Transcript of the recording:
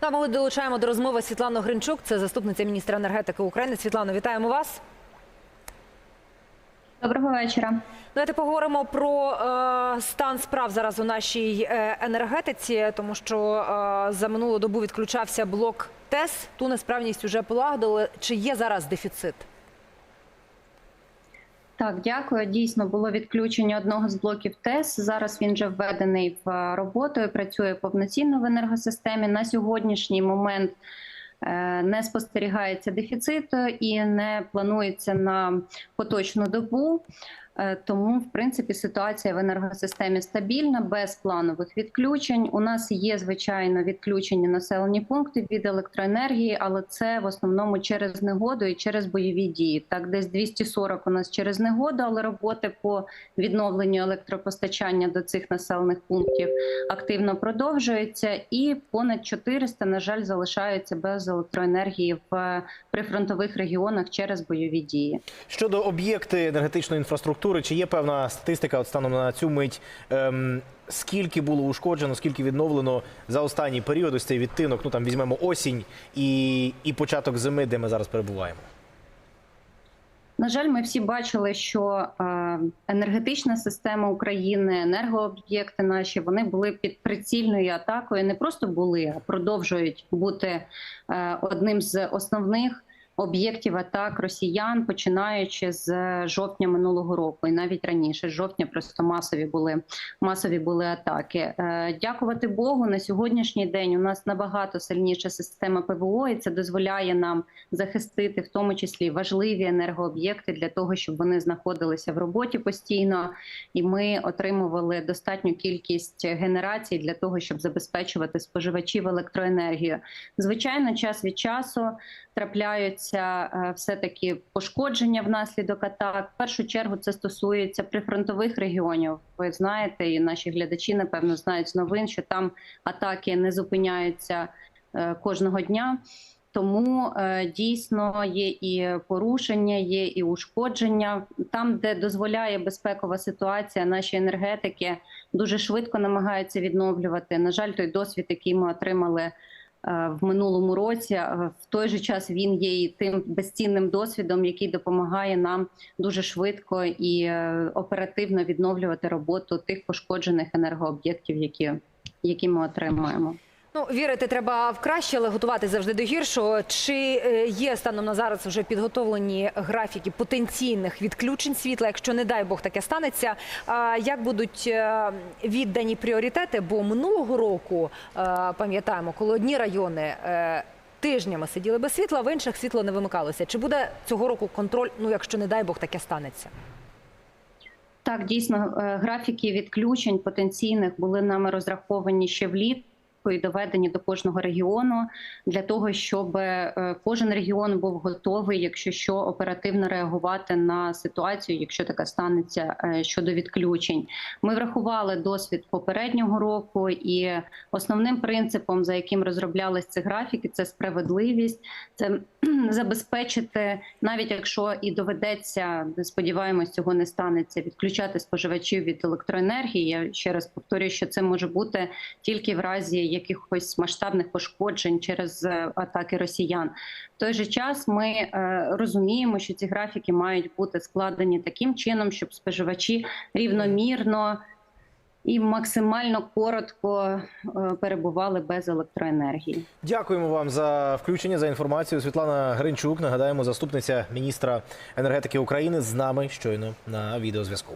Та ми долучаємо до розмови Світлану Гринчук, це заступниця міністра енергетики України. Світлано, вітаємо вас. Доброго вечора. Давайте поговоримо про е, стан справ зараз у нашій е, енергетиці, тому що е, за минулу добу відключався блок ТЕС. Ту несправність вже полагодили. Чи є зараз дефіцит? Так, дякую. Дійсно було відключення одного з блоків ТЕС. Зараз він вже введений в роботу і працює повноцінно в енергосистемі. На сьогоднішній момент е, не спостерігається дефіциту і не планується на поточну добу. Е, Тому, в принципі, ситуація в енергосистемі стабільна, без планових відключень. У нас є звичайно відключені населені пункти від електроенергії, але це в основному через негоду і через бойові дії. Так, десь 240 у нас через негоду, але роботи по відновленню електропостачання до цих населених пунктів активно продовжуються, і понад 400, на жаль, залишаються без електроенергії в прифронтових регіонах через бойові дії. Щодо об'єкти енергетичної інфраструктури, чи є певна статистика от станом на цю мить? Ем, скільки було ушкоджено, скільки відновлено за останній період? Ось цей відтинок, ну там візьмемо осінь і, і початок зими, де ми зараз перебуваємо. На жаль, ми всі бачили, що е, енергетична система України, енергооб'єкти наші вони були під прицільною атакою. Не просто були, а продовжують бути е, одним з основних об'єктів атак росіян, починаючи з жовтня минулого року, і навіть раніше з жовтня просто масові були масові були атаки. Е, дякувати Богу, на сьогоднішній день у нас набагато сильніша система ПВО, і це дозволяє нам захистити в тому числі важливі енергооб'єкти для того, щоб вони знаходилися в роботі постійно, і ми отримували достатню кількість генерацій для того, щоб забезпечувати споживачів електроенергію. Звичайно, час від часу трапляються е, все таки пошкодження внаслідок атак. В першу чергу це стосується прифронтових регіонів. Ви знаєте, і наші глядачі напевно знають з новин, що там атаки не зупиняються е, кожного дня. Тому е, дійсно є і порушення, є і ушкодження. Там, де дозволяє безпекова ситуація, наші енергетики дуже швидко намагаються відновлювати. На жаль, той досвід, який ми отримали в минулому році, е, в той же час він є і тим безцінним досвідом, який допомагає нам дуже швидко і е, оперативно відновлювати роботу тих пошкоджених енергооб'єктів, які, які ми отримуємо. Ну, вірити треба в краще, але готувати завжди до гіршого. Чи е, є станом на зараз вже підготовлені графіки потенційних відключень світла, якщо не дай Бог таке станеться? Як будуть е, віддані пріоритети? Бо минулого року е, пам'ятаємо, коли одні райони тижнями сиділи без світла, в інших світло не вимикалося. Чи буде цього року контроль? Ну, якщо не дай Бог таке станеться? Так, дійсно, графіки відключень потенційних були нами розраховані ще влітку і доведені до кожного регіону для того, щоб е, кожен регіон був готовий, якщо що, оперативно реагувати на ситуацію, якщо така станеться е, щодо відключень. Ми врахували досвід попереднього року, і основним принципом, за яким розроблялись ці графіки, це справедливість, це забезпечити, навіть якщо і доведеться, сподіваємось, цього не станеться, відключати споживачів від електроенергії. Я ще раз повторюю, що це може бути тільки в разі якихось масштабних пошкоджень через е, атаки росіян. В той же час ми е, розуміємо, що ці графіки мають бути складені таким чином, щоб споживачі рівномірно. І максимально коротко е, перебували без електроенергії. Дякуємо вам за включення за інформацію. Світлана Гринчук, нагадаємо, заступниця міністра енергетики України з нами щойно на відеозв'язку.